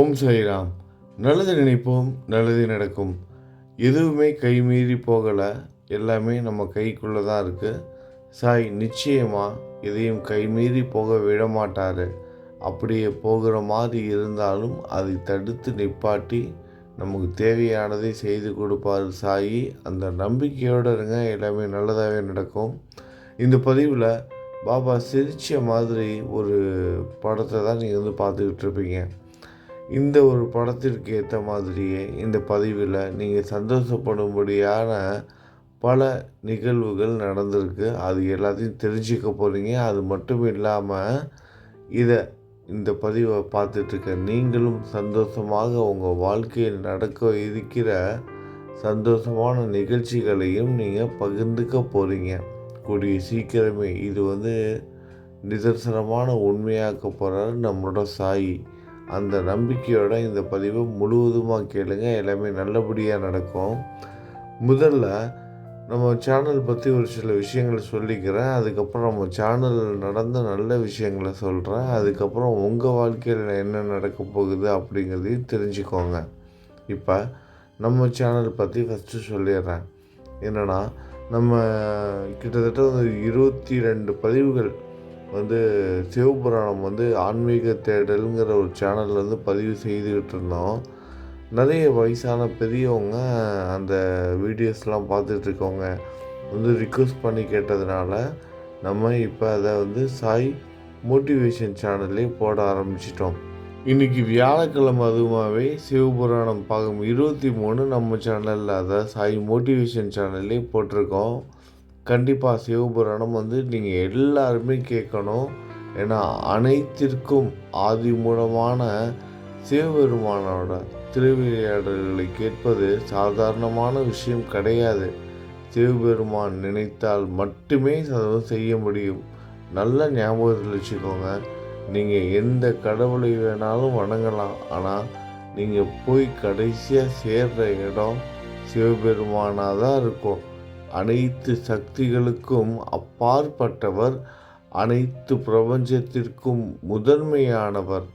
ஓம் சாய்ராம். நல்லது நினைப்போம் நல்லது நடக்கும். எதுவுமே கைமீறி போகலை. எல்லாமே நம்ம கைக்குள்ளே தான் இருக்குது சாய் நிச்சயமாக எதையும் கைமீறி போக விட மாட்டார். அப்படியே போகிற மாதிரி இருந்தாலும் அதை தடுத்து நிப்பாட்டி நமக்கு தேவையானதை செய்து கொடுப்பார் சாயி. அந்த நம்பிக்கையோடு இருங்க எல்லாமே நல்லதாகவே நடக்கும். இந்த பதிவில் பாபா சிரிச்ச மாதிரி ஒரு படத்தை தான் நீங்கள் வந்து பார்த்துக்கிட்டு இருப்பீங்க. இந்த ஒரு படத்திற்கு ஏற்ற மாதிரியே இந்த பதிவில் நீங்கள் சந்தோஷப்படும்படியான பல நிகழ்வுகள் நடந்திருக்கு. அது எல்லாத்தையும் தெரிஞ்சுக்க போகிறீங்க அது மட்டும் இல்லாமல் இதை இந்த பதிவை பார்த்துட்ருக்க நீங்களும் சந்தோஷமாக உங்கள் வாழ்க்கையில் நடக்க இருக்கிற சந்தோஷமான நிகழ்ச்சிகளையும் நீங்கள் பகிர்ந்துக்க போகிறீங்க கூடிய சீக்கிரமே இது வந்து நிதர்சனமான உண்மையாக்க போகிறாரு நம்மளோட சாயி. அந்த நம்பிக்கையோட இந்த பதிவை முழுவதுமாக கேளுங்க. எல்லாமே நல்லபடியாக நடக்கும். முதல்ல நம்ம சேனல் பற்றி ஒரு சில விஷயங்களை சொல்லிக்கிறேன். அதுக்கப்புறம் நம்ம சேனலில் நடந்த நல்ல விஷயங்களை சொல்கிறேன் அதுக்கப்புறம் உங்கள் வாழ்க்கையில் என்ன நடக்க போகுது அப்படிங்கிறதையும் தெரிஞ்சுக்கோங்க. இப்போ நம்ம சேனல் பற்றி ஃபஸ்ட்டு சொல்லிடுறேன். என்னென்னா நம்ம கிட்டத்தட்ட ஒரு இருபத்தி ரெண்டு பதிவுகள் வந்து சிவபுராணம் வந்து ஆன்மீக தேடலுங்கிற ஒரு சேனலில் வந்து பதிவு செய்துக்கிட்டு இருந்தோம் நிறைய வயசான பெரியவங்க அந்த வீடியோஸ்லாம் பார்த்துட்ருக்கவங்க வந்து ரிக்வஸ்ட் பண்ணி கேட்டதுனால நம்ம இப்போ அதை வந்து சாய் மோட்டிவேஷன் சேனல்லே போட ஆரம்பிச்சிட்டோம். இன்றைக்கி வியாழக்கிழமை அதுவாகவே சிவபுராணம் பாகம் இருபத்தி மூணு நம்ம சேனலில் அதாவது சாய் மோட்டிவேஷன் சேனல்லே போட்டிருக்கோம். கண்டிப்பாக சிவபுராணம் வந்து நீங்கள் எல்லாருமே கேட்கணும். ஏன்னா அனைத்திற்கும் ஆதி மூலமான சிவபெருமானோட திருவிளையாடல்களை கேட்பது சாதாரணமான விஷயம் கிடையாது. சிவபெருமான் நினைத்தால் மட்டுமே அதுவும் செய்ய முடியும். நல்ல ஞாபகத்தில் வச்சுக்கோங்க. நீங்கள் எந்த கடவுளை வேணாலும் வணங்கலாம். ஆனால் நீங்கள் போய் கடைசியாக சேர்ற இடம் சிவபெருமானாக தான் இருக்கும். அனைத்து சக்திகளுக்கும் அப்பாற்பட்டவர் அனைத்து பிரபஞ்சத்திற்கும் முதன்மையானவர்.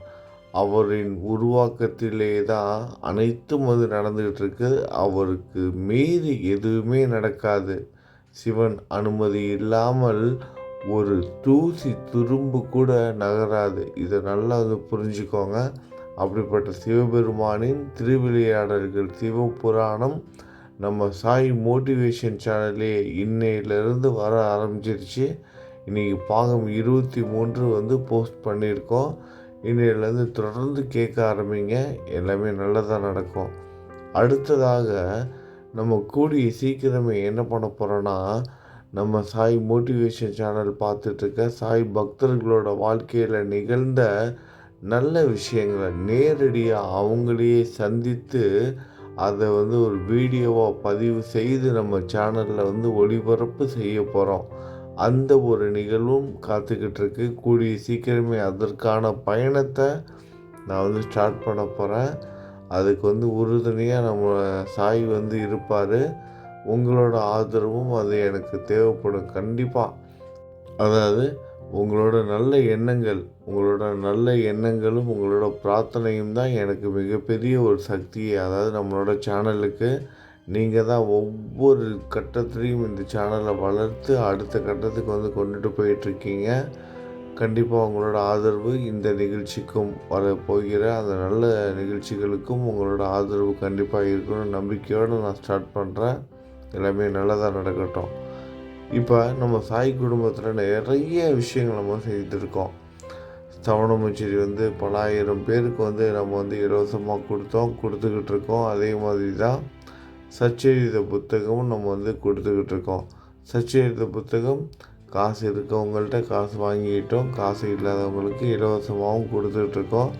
அவரின் உருவாக்கத்திலே தான் அனைத்தும் அது நடந்துகிட்டு இருக்கு அவருக்கு மீறி எதுவுமே நடக்காது. சிவன் அனுமதி இல்லாமல் ஒரு தூசி துரும்பு கூட நகராது. இதை நல்லா வந்து புரிஞ்சுக்கோங்க. அப்படிப்பட்ட சிவபெருமானின் திருவிளையாடல்கள் சிவபுராணம் நம்ம சாய் மோட்டிவேஷன் சேனலே இன்னையிலேருந்து வர ஆரம்பிச்சிருச்சு. இன்றைக்கி பாகம் இருபத்தி மூன்று வந்து போஸ்ட் பண்ணியிருக்கோம். இன்னையிலேருந்து தொடர்ந்து கேட்க ஆரம்பிங்க. எல்லாமே நல்லதாக நடக்கும். அடுத்ததாக நம்ம கூடிய சீக்கிரமே என்ன பண்ண போகிறோன்னா நம்ம சாய் மோட்டிவேஷன் சேனல் பார்த்துட்ருக்க சாய் பக்தர்களோட வாழ்க்கையில் நிகழ்ந்த நல்ல விஷயங்களை நேரடியாக அவங்களையே சந்தித்து அதை வந்து ஒரு வீடியோவாக பதிவு செய்து நம்ம சேனலில் வந்து ஒளிபரப்பு செய்ய போகிறோம் அந்த ஒரு நிகழ்வும் காத்துக்கிட்டு இருக்கு. கூடிய சீக்கிரமே அதற்கான பயணத்தை நான் வந்து ஸ்டார்ட் பண்ண போகிறேன் அதுக்கு வந்து உறுதுணையாக நம்ம சாய் வந்து இருப்பார். உங்களோட ஆதரவும் அது எனக்கு தேவைப்படும். கண்டிப்பாக அதாவது உங்களோட நல்ல எண்ணங்கள் உங்களோட நல்ல எண்ணங்களும் உங்களோட பிரார்த்தனையும் தான் எனக்கு மிகப்பெரிய ஒரு சக்தியை. அதாவது நம்மளோட சேனலுக்கு நீங்கள் தான் ஒவ்வொரு கட்டத்துலேயும் இந்த சேனலை வளர்த்து அடுத்த கட்டத்துக்கு வந்து கொண்டுட்டு போயிட்டுருக்கீங்க. கண்டிப்பாக உங்களோட ஆதரவு இந்த நிகழ்ச்சிக்கும் வர போகிற அந்த நல்ல நிகழ்ச்சிகளுக்கும் உங்களோட ஆதரவு கண்டிப்பாக இருக்கணும் நம்பிக்கையோடு நான் ஸ்டார்ட் பண்ணுறேன் எல்லாமே நல்லதாக நடக்கட்டும். இப்போ நம்ம சாய் குடும்பத்தில் நிறைய விஷயங்கள் நம்ம செய்திருக்கோம். சவணமுச்சேரி வந்து பல ஆயிரம் பேருக்கு வந்து நம்ம வந்து இலவசமாக கொடுத்தோம் கொடுத்துக்கிட்டு இருக்கோம் அதே மாதிரி தான் சச்சரித புத்தகமும் நம்ம வந்து கொடுத்துக்கிட்டு இருக்கோம் சச்சரித புத்தகம் காசு இருக்கவங்கள்ட்ட காசு வாங்கிக்கிட்டோம். காசு இல்லாதவங்களுக்கு இலவசமாகவும் கொடுத்துட்ருக்கோம்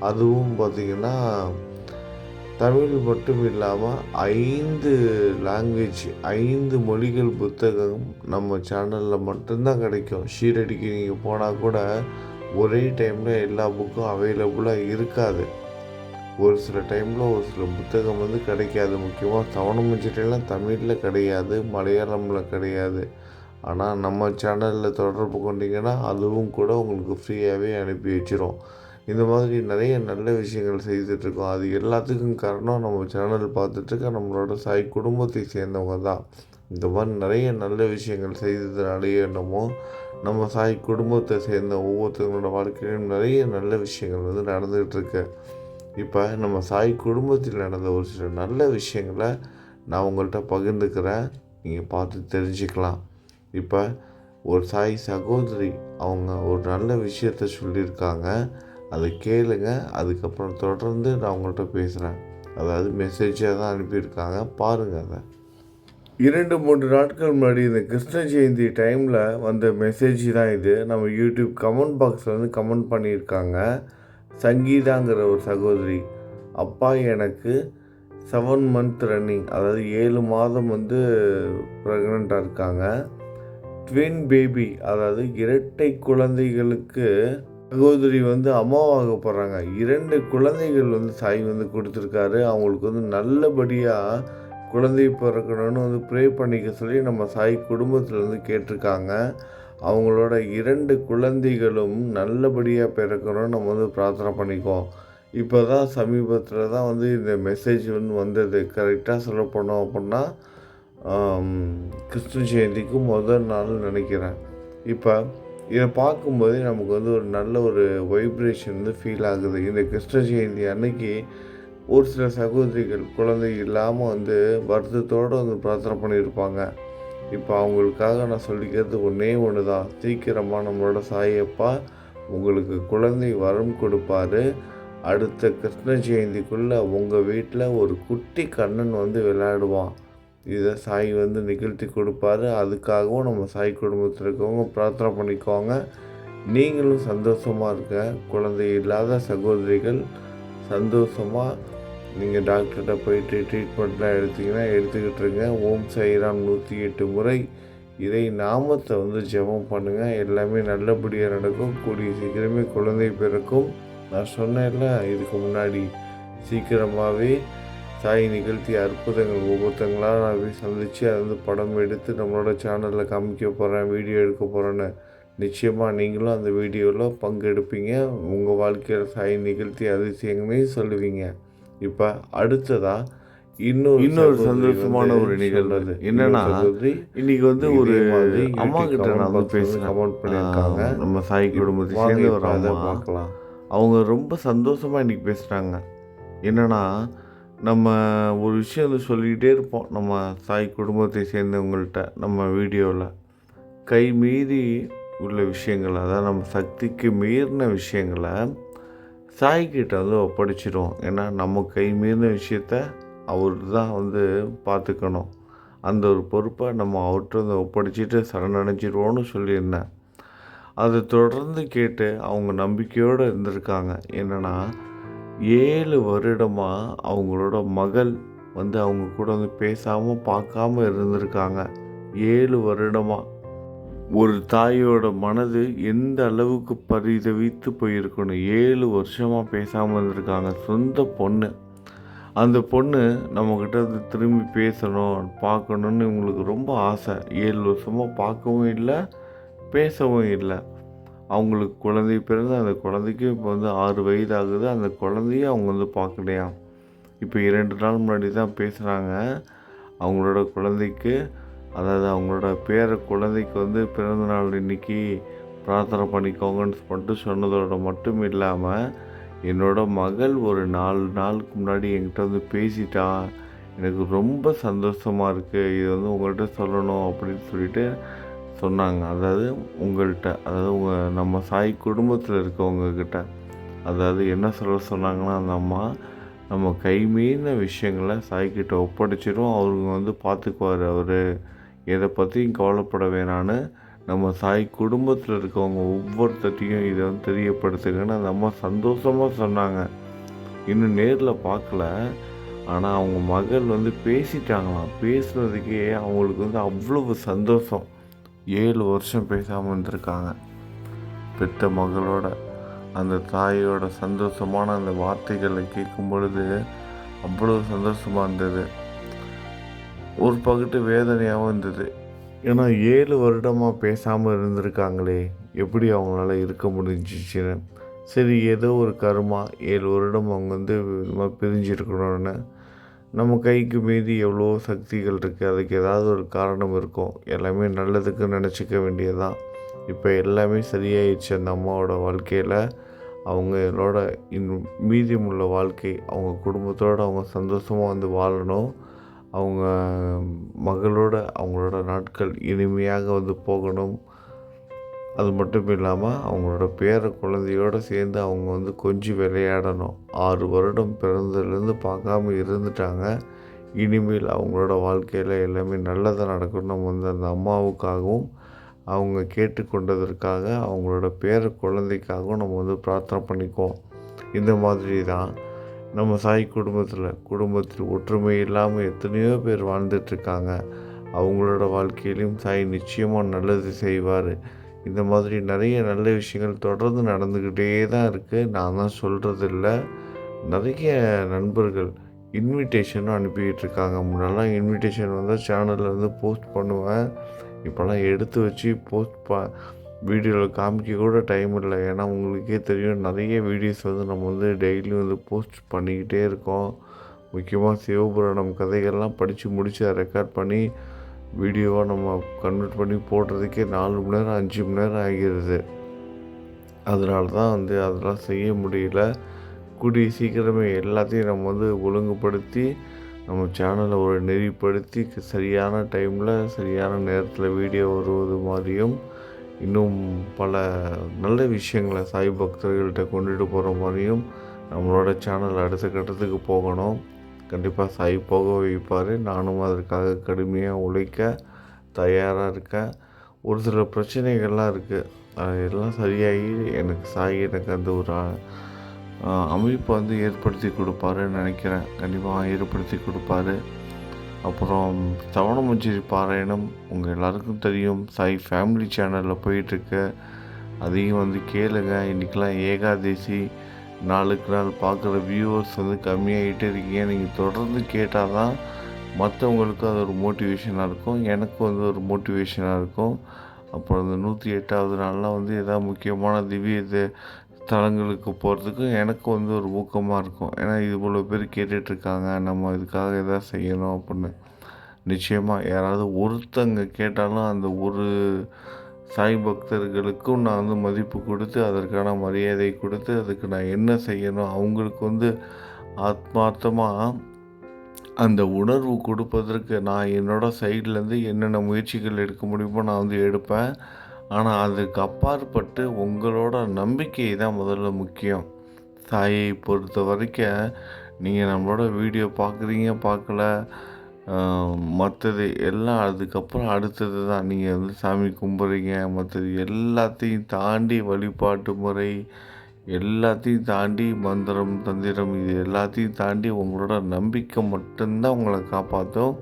அதுவும் பார்த்திங்கன்னா தமிழ் மட்டும் இல்லாமல் ஐந்து லாங்குவேஜ் ஐந்து மொழிகள் புத்தகம் நம்ம சேனலில் மட்டும்தான் கிடைக்கும். ஷீரடிக்கு நீங்கள் போனால் கூட ஒரே டைமில் எல்லா புக்கும் அவைலபிளாக இருக்காது. ஒரு சில டைமில் ஒரு சில புத்தகம் வந்து கிடைக்காது. முக்கியமாக சவணமஞ்சிட்டெல்லாம் தமிழில் கிடையாது மலையாளமில் கிடையாது. ஆனால் நம்ம சேனலில் தொடர்பு கொண்டீங்கன்னா அதுவும் கூட உங்களுக்கு ஃப்ரீயாகவே அனுப்பி வச்சிரும். இந்த மாதிரி நிறைய நல்ல விஷயங்கள் செய்துட்ருக்கோம் அது எல்லாத்துக்கும் காரணம் நம்ம சேனல் பார்த்துட்ருக்க நம்மளோட சாய் குடும்பத்தை சேர்ந்தவங்க தான். இந்த மாதிரி நிறைய நல்ல விஷயங்கள் செய்ததுனாலேயே என்னமோ நம்ம சாய் குடும்பத்தை சேர்ந்த ஒவ்வொருத்தவங்களோட வாழ்க்கையிலும் நிறைய நல்ல விஷயங்கள் வந்து நடந்துகிட்ருக்கு இப்போ நம்ம சாய் குடும்பத்தில் நடந்த ஒரு சில நல்ல விஷயங்களை நான் உங்கள்கிட்ட பகிர்ந்துக்கிறேன். நீங்கள் பார்த்து தெரிஞ்சுக்கலாம். இப்போ ஒரு சாய் சகோதரி அவங்க ஒரு நல்ல விஷயத்த சொல்லியிருக்காங்க. அதை கேளுங்க. அதுக்கப்புறம் தொடர்ந்து நான் உங்கள்கிட்ட பேசுகிறேன் அதாவது மெசேஜாக தான் அனுப்பியிருக்காங்க. பாருங்கள் அதை. இரண்டு மூன்று நாட்கள் முன்னாடி இந்த கிருஷ்ண ஜெயந்தி டைமில் வந்த மெசேஜ் தான் இது. நம்ம யூடியூப் கமெண்ட் பாக்ஸில் வந்து கமெண்ட் பண்ணியிருக்காங்க. சங்கீதாங்கிற ஒரு சகோதரி அப்பா எனக்கு செவன் மந்த் ரன்னிங் அதாவது ஏழு மாதம் வந்து ப்ரெக்னெண்ட்டாக இருக்காங்க. ட்வின் பேபி அதாவது இரட்டை குழந்தைகளுக்கு சகோதரி வந்து அம்மாவாக போகிறாங்க இரண்டு குழந்தைகள் வந்து சாய் வந்து கொடுத்துருக்காரு. அவங்களுக்கு வந்து நல்லபடியாக குழந்தை பிறக்கணும்னு வந்து ப்ரே பண்ணிக்க சொல்லி நம்ம சாய் குடும்பத்தில் வந்து கேட்டிருக்காங்க. அவங்களோட இரண்டு குழந்தைகளும் நல்லபடியாக பிறக்கணும்னு நம்ம வந்து பிரார்த்தனை பண்ணிக்குவோம். இப்போ தான் சமீபத்தில் தான் வந்து இந்த மெசேஜ் வந்து வந்தது. கரெக்டாக சொல்ல போனோம் அப்படின்னா ஆம், கிருஷ்ண ஜெயந்திக்கு முதல் நாள் நினைக்கிறேன். இப்போ இதை பார்க்கும்போது நமக்கு வந்து ஒரு நல்ல ஒரு வைப்ரேஷன் வந்து ஃபீல் ஆகுது. இந்த கிருஷ்ண ஜெயந்தி அன்னைக்கு ஒரு சில சகோதரிகள் குழந்தை இல்லாமல் வந்து வருத்தத்தோடு வந்து பிரார்த்தனை பண்ணியிருப்பாங்க. இப்போ அவங்களுக்காக நான் சொல்லிக்கிறது ஒன்றே ஒன்று தான் சீக்கிரமாக நம்மளோட சாயப்பா உங்களுக்கு குழந்தை வரம் கொடுப்பாரு. அடுத்த கிருஷ்ண ஜெயந்திக்குள்ளே உங்கள் வீட்டில் ஒரு குட்டி கண்ணன் வந்து விளையாடுவான். இதை சாய் வந்து நிகழ்த்தி கொடுப்பாரு. அதுக்காகவும் நம்ம சாய் குடும்பத்தில் இருக்கவங்க பிரார்த்தனை பண்ணிக்கோங்க. நீங்களும் சந்தோஷமாக இருக்க குழந்தை இல்லாத சகோதரிகள் சந்தோஷமாக நீங்கள் டாக்டர்கிட்ட போயிட்டு ட்ரீட்மெண்ட்லாம் எடுத்தீங்கன்னா எடுத்துக்கிட்டு இருங்க. ஓம் சாய்ராம் நூற்றி எட்டு முறை இதை நாமத்தை வந்து ஜெபம் பண்ணுங்கள் எல்லாமே நல்லபடியாக நடக்கும். கூடிய சீக்கிரமே குழந்தை பிறக்கும். நான் சொன்னேன்ல இதுக்கு முன்னாடி சீக்கிரமாகவே சாய் நிகழ்த்திய அற்புதங்கள் ஒவ்வொருத்தங்களாக நான் போய் சந்தித்து அதை வந்து படம் எடுத்து நம்மளோட சேனலில் காமிக்க போகிறேன் வீடியோ எடுக்க போகிறேன்னு நிச்சயமாக நீங்களும் அந்த வீடியோவில் பங்கெடுப்பீங்க. உங்கள் வாழ்க்கையில் சாய் நிகழ்த்திய அதிசயங்களையும் சொல்லுவீங்க. இப்போ அடுத்ததாக இன்னொரு இன்னொரு சந்தோஷமான ஒரு நிகழ்வு. என்னன்னா, இன்னைக்கு வந்து ஒரு அம்மா கிட்ட நான் வந்து ல பேசினேன். comment பண்ணியிருக்காங்க. நம்ம சாய் குடும்பத்தை சேர்ந்த ஒரு பார்க்கலாம். அவங்க ரொம்ப சந்தோஷமாக இன்னைக்கு பேசுகிறாங்க என்னன்னா நம்ம ஒரு விஷயம் வந்து சொல்லிக்கிட்டே இருப்போம். நம்ம தாய் குடும்பத்தை சேர்ந்தவங்கள்ட்ட நம்ம வீடியோவில் கை மீறி உள்ள விஷயங்கள் அதாவது நம்ம சக்திக்கு மீறின விஷயங்களை சாய்கிட்ட வந்து ஒப்படைச்சிடுவோம் ஏன்னா நம்ம கை மீறின விஷயத்த அவர் தான் வந்து பார்த்துக்கணும். அந்த ஒரு பொறுப்பை நம்ம அவர்கிட்ட வந்து ஒப்படைச்சிட்டு சரணடைஞ்சிடுவோன்னு சொல்லியிருந்தேன். அதை தொடர்ந்து கேட்டு அவங்க நம்பிக்கையோடு இருந்திருக்காங்க. என்னென்னா ஏழு வருடமாக அவங்களோட மகள் வந்து அவங்க கூட வந்து பேசாமல் பார்க்காம இருந்திருக்காங்க. ஏழு வருடமாக ஒரு தாயோட மனது எந்த அளவுக்கு பரிதவித்து போயிருக்கணும் ஏழு வருஷமாக பேசாமல் இருந்திருக்காங்க. சொந்த பொண்ணு. அந்த பொண்ணு நம்மக்கிட்ட வந்து திரும்பி பேசணும் பார்க்கணுன்னு இவங்களுக்கு ரொம்ப ஆசை. ஏழு வருஷமாக பார்க்கவும் இல்லை பேசவும் இல்லை. அவங்களுக்கு குழந்தை பிறந்து அந்த குழந்தைக்கு இப்போ வந்து ஆறு வயது ஆகுது அந்த குழந்தைய அவங்க வந்து பார்க்கலையா? இப்போ இரண்டு நாள் முன்னாடி தான் பேசுகிறாங்க அவங்களோட குழந்தைக்கு அதாவது அவங்களோட பேர குழந்தைக்கு வந்து பிறந்த நாள் இன்னைக்கு பிரார்த்தனை பண்ணிக்கோங்கன்னு மட்டும் சொன்னதோட மட்டும் இல்லாமல் என்னோட மகள் ஒரு நாலு நாளுக்கு முன்னாடி என்கிட்ட வந்து பேசிட்டா எனக்கு ரொம்ப சந்தோஷமாக இருக்குது இது வந்து உங்கள்கிட்ட சொல்லணும் அப்படின்னு சொல்லிட்டு சொன்னாங்க. அதாவது உங்கள்கிட்ட அதாவது உங்கள் நம்ம சாய் குடும்பத்தில் இருக்கவங்கக்கிட்ட அதாவது என்ன சொல்ல சொன்னாங்கன்னா அந்த அம்மா நம்ம கை மீறின விஷயங்களை சாய்கிட்ட ஒப்படைச்சிடும் அவருங்க வந்து பார்த்துக்குவார் அவர் எதை பற்றியும் கவலைப்பட வேணான்னு நம்ம சாய் குடும்பத்தில் இருக்கவங்க ஒவ்வொருத்தட்டையும் இதை வந்து தெரியப்படுத்துங்கன்னு அந்த அம்மா சந்தோஷமாக சொன்னாங்க. இன்னும் நேரில் பார்க்கல ஆனால் அவங்க மகள் வந்து பேசிட்டாங்களாம். பேசுனதுக்கே அவங்களுக்கு வந்து அவ்வளவு சந்தோஷம். ஏழு வருஷம் பேசாமல் இருந்திருக்காங்க. பெத்த மகளோட அந்த தாயோட சந்தோஷமான அந்த வார்த்தைகளை கேட்கும் பொழுது அவ்வளோ சந்தோஷமாக இருந்தது. ஒரு பகுட்டு வேதனையாகவும் இருந்தது. ஏன்னா ஏழு வருடமாக பேசாமல் இருந்திருக்காங்களே எப்படி அவங்களால இருக்க முடிஞ்சிச்சுன்னு. சரி ஏதோ ஒரு கருமா ஏழு வருடம் அவங்க வந்து பிரிஞ்சிருக்கணும்னு நம்ம கைக்கு மீதி எவ்வளோ சக்திகள் இருக்குது அதுக்கு ஏதாவது ஒரு காரணம் இருக்கும் எல்லாமே நல்லதுக்கு நினச்சிக்க வேண்டியதுதான் இப்போ எல்லாமே சரியாயிடுச்சு அந்த அம்மாவோட வாழ்க்கையில். அவங்களோட இன்னும் மீதியுமுள்ள வாழ்க்கை அவங்க குடும்பத்தோடு அவங்க சந்தோஷமாக வந்து வாழணும். அவங்க மகளோட அவங்களோட நாட்கள் இனிமையாக வந்து போகணும். அது மட்டும் இல்லாமல் அவங்களோட பேர குழந்தையோடு சேர்ந்து அவங்க வந்து கொஞ்சம் விளையாடணும். ஆறு வருடம் பிறந்ததுலேருந்து பார்க்காம இருந்துட்டாங்க. இனிமேல் அவங்களோட வாழ்க்கையில் எல்லாமே நல்லதாக நடக்கணும் நம்ம வந்து அந்த அம்மாவுக்காகவும் அவங்க கேட்டுக்கொண்டதற்காக அவங்களோட பேர குழந்தைக்காகவும் நம்ம வந்து பிரார்த்தனை பண்ணிக்குவோம். இந்த மாதிரி தான் நம்ம சாய் குடும்பத்தில் குடும்பத்தில் ஒற்றுமை இல்லாமல் எத்தனையோ பேர் வாழ்ந்துட்டுருக்காங்க அவங்களோட வாழ்க்கையிலையும் சாய் நிச்சயமாக நல்லது செய்வார். இந்த மாதிரி நிறைய நல்ல விஷயங்கள் தொடர்ந்து நடந்துக்கிட்டே தான் இருக்குது நான் தான் சொல்கிறதில்ல நிறைய நண்பர்கள் இன்விடேஷனும் அனுப்பிக்கிட்டு இருக்காங்க. முன்னெல்லாம் இன்விடேஷன் வந்தால் சேனலில் வந்து போஸ்ட் பண்ணுவேன். இப்போல்லாம் எடுத்து வச்சு போஸ்ட் பா வீடியோவில் காமிக்க கூட டைம் இல்லை. ஏன்னா உங்களுக்கே தெரியும் நிறைய வீடியோஸ் வந்து நம்ம வந்து டெய்லியும் வந்து போஸ்ட் பண்ணிக்கிட்டே இருக்கோம். முக்கியமாக சிவபுராணம் கதைகள்லாம் படித்து முடித்து ரெக்கார்ட் பண்ணி வீடியோவாக நம்ம கன்வெர்ட் பண்ணி போடுறதுக்கே நாலு மணி நேரம் அஞ்சு மணி நேரம் ஆகிடுது அதனால தான் வந்து அதெல்லாம் செய்ய முடியல. கூடிய சீக்கிரமே எல்லாத்தையும் நம்ம வந்து ஒழுங்குபடுத்தி நம்ம சேனலை ஒரு நெறிப்படுத்தி சரியான டைமில் சரியான நேரத்தில் வீடியோ வருவது மாதிரியும் இன்னும் பல நல்ல விஷயங்களை சாய் பக்தர்கள்ட்ட கொண்டுட்டு போகிற மாதிரியும் நம்மளோட சேனல் அடுத்த கட்டத்துக்கு போகணும். கண்டிப்பாக சாய் போக வைப்பார். நானும் அதற்காக கடுமையாக உழைக்க தயாராக இருக்கேன். ஒரு சில பிரச்சனைகள்லாம் இருக்குது அதெல்லாம் சரியாகி எனக்கு சாய் எனக்கு அந்த ஒரு அமைப்பை வந்து ஏற்படுத்தி கொடுப்பாருன்னு நினைக்கிறேன். கண்டிப்பாக ஏற்படுத்தி கொடுப்பாரு. அப்புறம் சவணமஞ்சரி பாராயணம் உங்கள் எல்லாருக்கும் தெரியும். சாய் ஃபேமிலி சேனலில் போயிட்டுருக்கு அதையும் வந்து கேளுங்க. இன்றைக்கெலாம் ஏகாதசி. நாளுக்கு நாள் பார்க்குற வியூவர்ஸ் வந்து கம்மியாகிட்டே இருக்கீங்க. நீங்கள் தொடர்ந்து கேட்டால் தான் மற்றவங்களுக்கு அது ஒரு மோட்டிவேஷனாக இருக்கும். எனக்கும் வந்து ஒரு மோட்டிவேஷனாக இருக்கும். அப்புறம் இந்த நூற்றி எட்டாவது நாள்லாம் வந்து எதாவது முக்கியமான திவ்ய இது- தலங்களுக்கு போகிறதுக்கும் எனக்கும் வந்து ஒரு ஊக்கமாக இருக்கும். ஏன்னா இது இவ்வளோ பேர் கேட்டுட்ருக்காங்க. நம்ம இதுக்காக எதாவது செய்யணும் அப்படின்னு. நிச்சயமாக யாராவது ஒருத்தங்க கேட்டாலும் அந்த ஒரு சாய் பக்தர்களுக்கும் நான் வந்து மதிப்பு கொடுத்து அதற்கான மரியாதை கொடுத்து அதுக்கு நான் என்ன செய்யணும்? அவங்களுக்கு வந்து ஆத்மார்த்தமாக அந்த உணர்வு கொடுப்பதற்கு நான் என்னோட சைட்லேருந்து என்னென்ன முயற்சிகள் எடுக்க முடியுமோ நான் வந்து எடுப்பேன். ஆனால் அதுக்கு அப்பாற்பட்டு உங்களோட நம்பிக்கை தான் முதல்ல முக்கியம். சாயை பொறுத்த வரைக்கும் நீங்கள் நம்மளோட வீடியோ பார்க்குறீங்க பார்க்கல. மற்றது எல்லாம் அதுக்கப்புறம் அடுத்தது தான். நீங்கள் வந்து சாமி கும்பிட்றீங்க மற்றது எல்லாத்தையும் தாண்டி வழிபாட்டு முறை எல்லாத்தையும் தாண்டி மந்திரம் தந்திரம் இது எல்லாத்தையும் தாண்டி உங்களோட நம்பிக்கை மட்டும்தான் உங்களை காப்பாற்றும்.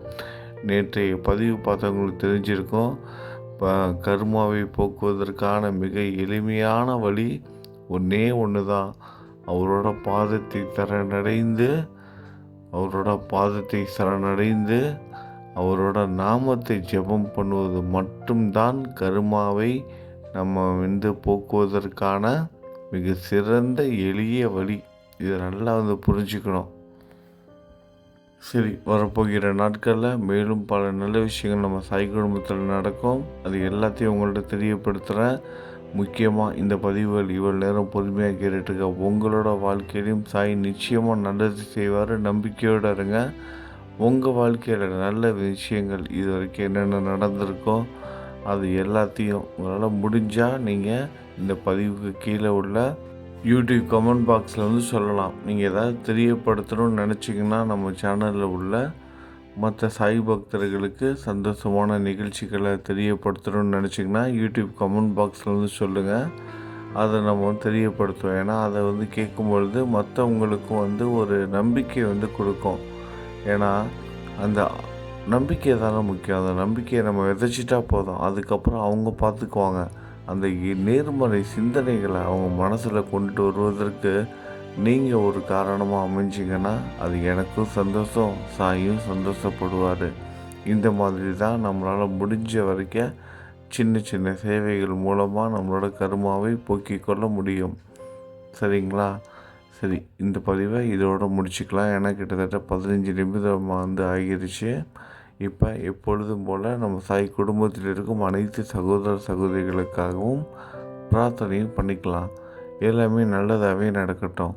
நேற்றைய பதிவு பார்த்தவங்களுக்கு தெரிஞ்சிருக்கும். இப்போ கர்மாவை போக்குவதற்கான மிக எளிமையான வழி ஒன்றே ஒன்று தான் அவரோட பாதத்தை சரணடைந்து அவரோட பாதத்தை சரணடைந்து அவரோட நாமத்தை ஜெபம் பண்ணுவது மட்டும்தான் கருமாவை நம்ம வந்து போக்குவதற்கான மிக சிறந்த எளிய வழி. இதை நல்லா வந்து புரிஞ்சுக்கணும். சரி வரப்போகிற நாட்களில் மேலும் பல நல்ல விஷயங்கள் நம்ம சாய் குடும்பத்தில் நடக்கும். அது எல்லாத்தையும் உங்கள்கிட்ட தெரியப்படுத்துகிறேன் முக்கியமாக இந்த பதிவுகள் இவ்வளோ நேரம் பொறுமையாக கேட்டுட்ருக்க உங்களோட வாழ்க்கையிலையும் சாய் நிச்சயமாக நல்லது செய்வார். நம்பிக்கையோடு இருங்க. உங்கள் வாழ்க்கையில் நல்ல விஷயங்கள் இது வரைக்கும் என்னென்ன நடந்திருக்கோ அது எல்லாத்தையும் உங்களால் முடிஞ்சால் நீங்கள் இந்த பதிவுக்கு கீழே உள்ள யூடியூப் கமெண்ட் பாக்ஸில் வந்து சொல்லலாம். நீங்கள் எதாவது தெரியப்படுத்தணும்னு நினச்சிங்கன்னா நம்ம சேனலில் உள்ள மற்ற சாய் பக்தர்களுக்கு சந்தோஷமான நிகழ்ச்சிகளை தெரியப்படுத்தணும்னு நினச்சிங்கன்னா யூடியூப் கமெண்ட் பாக்ஸில் வந்து சொல்லுங்கள் அதை நம்ம வந்து தெரியப்படுத்துவோம். ஏன்னா அதை வந்து கேட்கும் பொழுது மற்றவங்களுக்கும் வந்து ஒரு நம்பிக்கை வந்து கொடுக்கும். ஏன்னா அந்த நம்பிக்கை தானே முக்கியம். அந்த நம்பிக்கையை நம்ம விதைச்சிட்டா போதும். அதுக்கப்புறம் அவங்க பார்த்துக்குவாங்க. அந்த நேர்மறை சிந்தனைகளை அவங்க மனசில் கொண்டுட்டு வருவதற்கு நீங்கள் ஒரு காரணமாக அமைஞ்சிங்கன்னா அது எனக்கும் சந்தோஷம் சாயும் சந்தோஷப்படுவார். இந்த மாதிரி தான் நம்மளால் முடிஞ்ச வரைக்கும் சின்ன சின்ன சேவைகள் மூலமாக நம்மளோட கருமாவை போக்கிக் கொள்ள முடியும். சரிங்களா? சரி இந்த பதிவை இதோடு முடிச்சுக்கலாம். ஏன்னா கிட்டத்தட்ட பதினஞ்சு நிமிடம் வந்து ஆகிருச்சு. இப்போ எப்பொழுதும் போல் நம்ம சாய் குடும்பத்தில் இருக்கும் அனைத்து சகோதர சகோதரிகளுக்காகவும் பிரார்த்தனையும் பண்ணிக்கலாம். எல்லாமே நல்லதாகவே நடக்கட்டும்.